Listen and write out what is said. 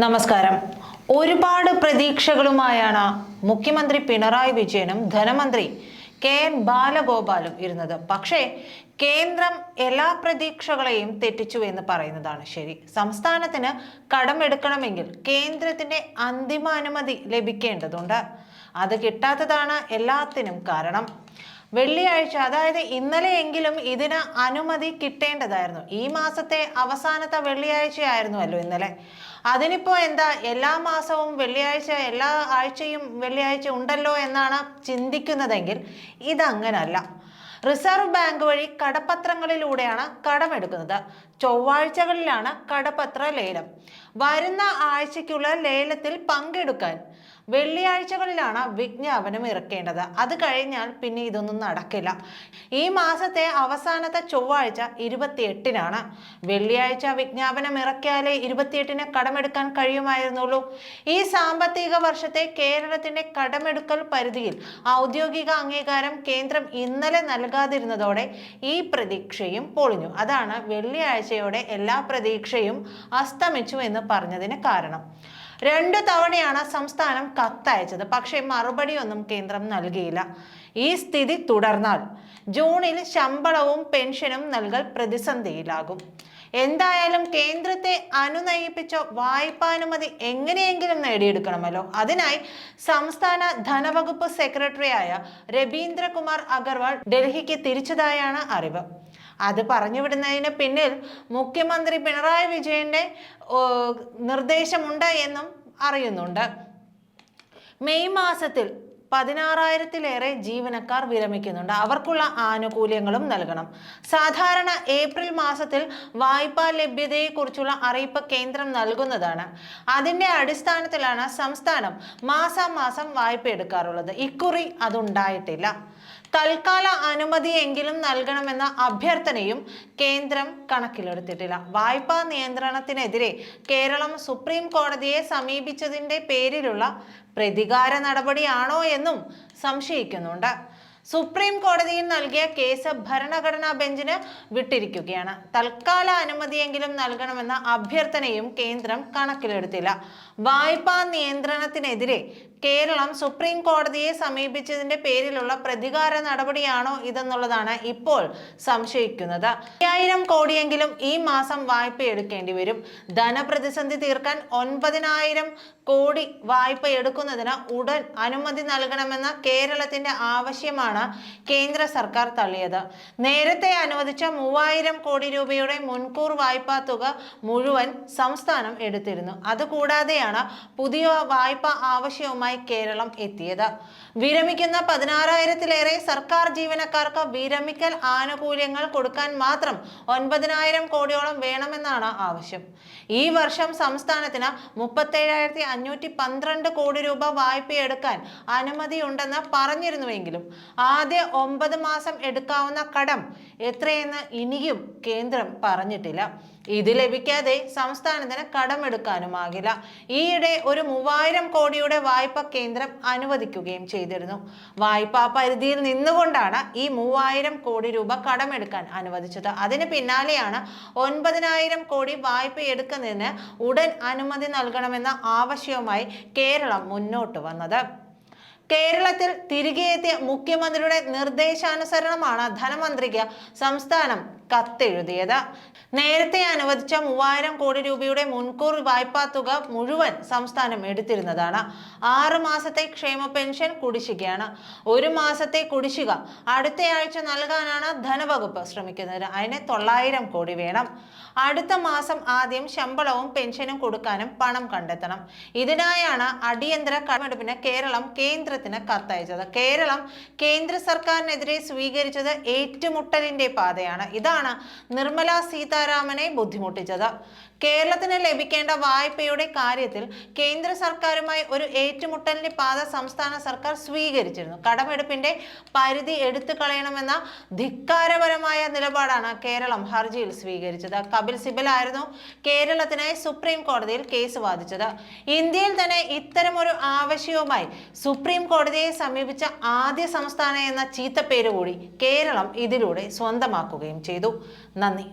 നമസ്കാരം. ഒരുപാട് പ്രതീക്ഷകളുമായാണ് മുഖ്യമന്ത്രി പിണറായി വിജയനും ധനമന്ത്രി കെ എൻ ബാലഗോപാലും ഇരുന്നത്. പക്ഷേ കേന്ദ്രം എല്ലാ പ്രതീക്ഷകളെയും തെറ്റിച്ചു എന്ന് പറയുന്നതാണ് ശരി. സംസ്ഥാനത്തിന് കടമെടുക്കണമെങ്കിൽ കേന്ദ്രത്തിന്റെ അന്തിമ അനുമതി ലഭിക്കേണ്ടതുണ്ട്. അത് കിട്ടാത്തതാണ് എല്ലാത്തിനും കാരണം. വെള്ളിയാഴ്ച അതായത് ഇന്നലെയെങ്കിലും ഇതിന് അനുമതി കിട്ടേണ്ടതായിരുന്നു. ഈ മാസത്തെ അവസാനത്തെ വെള്ളിയാഴ്ചയായിരുന്നുവല്ലോ ഇന്നലെ. അതിനിപ്പോ എന്താ എല്ലാ മാസവും വെള്ളിയാഴ്ച എല്ലാ ആഴ്ചയും വെള്ളിയാഴ്ച ഉണ്ടല്ലോ എന്നാണ് ചിന്തിക്കുന്നതെങ്കിൽ ഇതങ്ങനല്ല. റിസർവ് ബാങ്ക് വഴി കടപ്പത്രങ്ങളിലൂടെയാണ് കടമെടുക്കുന്നത്. ചൊവ്വാഴ്ചകളിലാണ് കടപ്പത്ര ലേലം. വരുന്ന ആഴ്ചയ്ക്കുള്ള ലേലത്തിൽ പങ്കെടുക്കാൻ വെള്ളിയാഴ്ചകളിലാണ് വിജ്ഞാപനം ഇറക്കേണ്ടത്. അത് കഴിഞ്ഞാൽ പിന്നെ ഇതൊന്നും നടക്കില്ല. ഈ മാസത്തെ അവസാനത്തെ ചൊവ്വാഴ്ച ഇരുപത്തിയെട്ടിനാണ്. വെള്ളിയാഴ്ച വിജ്ഞാപനം ഇറക്കിയാലേ ഇരുപത്തിയെട്ടിന് കടമെടുക്കാൻ കഴിയുമായിരുന്നുള്ളൂ. ഈ സാമ്പത്തിക വർഷത്തെ കേരളത്തിന്റെ കടമെടുക്കൽ പരിധിയിൽ ഔദ്യോഗിക അംഗീകാരം കേന്ദ്രം ഇന്നലെ നൽകാതിരുന്നതോടെ ഈ പ്രതീക്ഷയും പൊളിഞ്ഞു. അതാണ് വെള്ളിയാഴ്ചയോടെ എല്ലാ പ്രതീക്ഷയും അസ്തമിച്ചു എന്ന് പറഞ്ഞതിന് കാരണം. രണ്ടു തവണയാണ് സംസ്ഥാനം കത്തയച്ചത്. പക്ഷേ മറുപടിയൊന്നും കേന്ദ്രം നൽകിയില്ല. ഈ സ്ഥിതി തുടർന്നാൽ ജൂണിൽ ശമ്പളവും പെൻഷനും നൽകൽ പ്രതിസന്ധിയിലാകും. എന്തായാലും കേന്ദ്രത്തെ അനുനയിപ്പിച്ച വായ്പാനുമതി എങ്ങനെയെങ്കിലും നേടിയെടുക്കണമല്ലോ. അതിനായി സംസ്ഥാന ധനവകുപ്പ് സെക്രട്ടറിയായ രവീന്ദ്രകുമാർ അഗർവാൾ ഡൽഹിക്ക് തിരിച്ചതായാണ് അറിവ്. അത് പറഞ്ഞു വിടുന്നതിന് പിന്നിൽ മുഖ്യമന്ത്രി പിണറായി വിജയന്റെ നിർദ്ദേശമുണ്ട് എന്നും അറിയുന്നുണ്ട്. മെയ് മാസത്തിൽ പതിനാറായിരത്തിലേറെ ജീവനക്കാർ വിരമിക്കുന്നുണ്ട്. അവർക്കുള്ള ആനുകൂല്യങ്ങളും നൽകണം. സാധാരണ ഏപ്രിൽ മാസത്തിൽ വായ്പാ ലഭ്യതയെക്കുറിച്ചുള്ള അറിയിപ്പ് കേന്ദ്രം നൽകുന്നതാണ്. അതിന്റെ അടിസ്ഥാനത്തിലാണ് സംസ്ഥാനം മാസാമാസം വായ്പ എടുക്കാറുള്ളത് ഇക്കുറി അതുണ്ടായിട്ടില്ല. തൽക്കാല അനുമതിയെങ്കിലും നൽകണമെന്ന അഭ്യർത്ഥനയും കേന്ദ്രം കണക്കിലെടുത്തിട്ടില്ല. വായ്പാ നിയന്ത്രണത്തിനെതിരെ കേരളം സുപ്രീം കോടതിയെ സമീപിച്ചതിന്റെ പേരിലുള്ള പ്രതികാര നടപടിയാണോ എന്നും സംശയിക്കുന്നുണ്ട്. സുപ്രീം കോടതിയിൽ നൽകിയ കേസ് ഭരണഘടനാ ബെഞ്ചിന് വിട്ടിരിക്കുകയാണ്. തൽക്കാല അനുമതിയെങ്കിലും നൽകണമെന്ന അഭ്യർത്ഥനയും കേന്ദ്രം കണക്കിലെടുത്തില്ല. വായ്പാ നിയന്ത്രണത്തിനെതിരെ കേരളം സുപ്രീം കോടതിയെ സമീപിച്ചതിന്റെ പേരിലുള്ള പ്രതികാര നടപടിയാണോ ഇതെന്നുള്ളതാണ് ഇപ്പോൾ സംശയിക്കുന്നത്. അയ്യായിരം കോടിയെങ്കിലും ഈ മാസം വായ്പ എടുക്കേണ്ടി വരും. ധനപ്രതിസന്ധി തീർക്കാൻ ഒൻപതിനായിരം കോടി വായ്പ എടുക്കുന്നതിന് ഉടൻ അനുമതി നൽകണമെന്ന കേരളത്തിന്റെ ആവശ്യമാണ്. കേന്ദ്ര സർക്കാർ തള്ളിയത്. നേരത്തെ അനുവദിച്ച മൂവായിരം കോടി രൂപയുടെ മുൻകൂർ വായ്പാ തുക മുഴുവൻ സംസ്ഥാനം എടുത്തിരുന്നു. അതുകൂടാതെയാണ് പുതിയ വായ്പ ആവശ്യവുമായി കേരളം എത്തിയത്. വിരമിക്കുന്ന പതിനാറായിരത്തിലേറെ സർക്കാർ ജീവനക്കാർക്ക് വിരമിക്കൽ ആനുകൂല്യങ്ങൾ കൊടുക്കാൻ മാത്രം ഒൻപതിനായിരം കോടിയോളം വേണമെന്നാണ് ആവശ്യം. ഈ വർഷം സംസ്ഥാനത്തിന് മുപ്പത്തേഴായിരത്തി അഞ്ഞൂറ്റി പന്ത്രണ്ട് കോടി രൂപ വായ്പയെടുക്കാൻ അനുമതിയുണ്ടെന്ന് പറഞ്ഞിരുന്നുവെങ്കിലും ആദ്യ ഒമ്പത് മാസം എടുക്കാവുന്ന കടം എത്രയെന്ന് ഇനിയും കേന്ദ്രം പറഞ്ഞിട്ടില്ല. ഇത് ലഭിക്കാതെ സംസ്ഥാനത്തിന് കടമെടുക്കാനുമാകില്ല. ഈയിടെ ഒരു മൂവായിരം കോടിയുടെ വായ്പ കേന്ദ്രം അനുവദിക്കുകയും ചെയ്തിരുന്നു. വായ്പാ പരിധിയിൽ നിന്നുകൊണ്ടാണ് ഈ മൂവായിരം കോടി രൂപ കടമെടുക്കാൻ അനുവദിച്ചത്. അതിന് പിന്നാലെയാണ് ഒൻപതിനായിരം കോടി വായ്പ എടുക്കുന്നതിന് ഉടൻ അനുമതി നൽകണമെന്ന ആവശ്യവുമായി കേരളം മുന്നോട്ട് വന്നത്. കേരളത്തിൽ തിരികെ എത്തിയ മുഖ്യമന്ത്രിയുടെ നിർദ്ദേശാനുസരണമാണ് ധനമന്ത്രിക്ക് സംസ്ഥാനം കത്തെഴുതിയത്. നേരത്തെ അനുവദിച്ച മൂവായിരം കോടി രൂപയുടെ മുൻകൂർ വായ്പാ തുക മുഴുവൻ സംസ്ഥാനം എടുത്തിരുന്നതാണ്. ആറു മാസത്തെ ക്ഷേമ പെൻഷൻ കുടിശ്ശികയാണ്. ഒരു മാസത്തെ കുടിശ്ശിക അടുത്തയാഴ്ച നൽകാനാണ് ധനവകുപ്പ് ശ്രമിക്കുന്നത്. അതിന് തൊള്ളായിരം കോടി വേണം. അടുത്ത മാസം ആദ്യം ശമ്പളവും പെൻഷനും കൊടുക്കാനും പണം കണ്ടെത്തണം. ഇതിനായാണ് അടിയന്തര കടമെടുപ്പിന് കേരളം കേന്ദ്രത്തിന് കത്തയച്ചത്. കേരളം കേന്ദ്ര സർക്കാരിനെതിരെ സ്വീകരിച്ചത് ഏറ്റുമുട്ടലിന്റെ പാതയാണ്. ഇതാണ് നിർമ്മല സീതാരാമനെ ബുദ്ധിമുട്ടിച്ചത്? കേരളത്തിന് ലഭിക്കേണ്ട വായ്പയുടെ കാര്യത്തിൽ കേന്ദ്ര സർക്കാരുമായി ഒരു ഏറ്റുമുട്ടലിന്റെ പാത സംസ്ഥാന സർക്കാർ സ്വീകരിച്ചിരുന്നു. കടമെടുപ്പിന്റെ പരിധി എടുത്തു കളയണമെന്ന ധിക്കാരപരമായ നിലപാടാണ് കേരളം ഹർജിയിൽ സ്വീകരിച്ചത്. കപിൽ സിബലായിരുന്നു കേരളത്തിനായി സുപ്രീം കോടതിയിൽ കേസ് വാദിച്ചത്. ഇന്ത്യയിൽ തന്നെ ഇത്തരമൊരു ആവശ്യവുമായി സുപ്രീം കോടതിയെ സമീപിച്ച ആദ്യ സംസ്ഥാനം എന്ന ചീത്തപ്പേര് കൂടി കേരളം ഇതിലൂടെ സ്വന്തമാക്കുകയും ചെയ്തു. നന്ദി.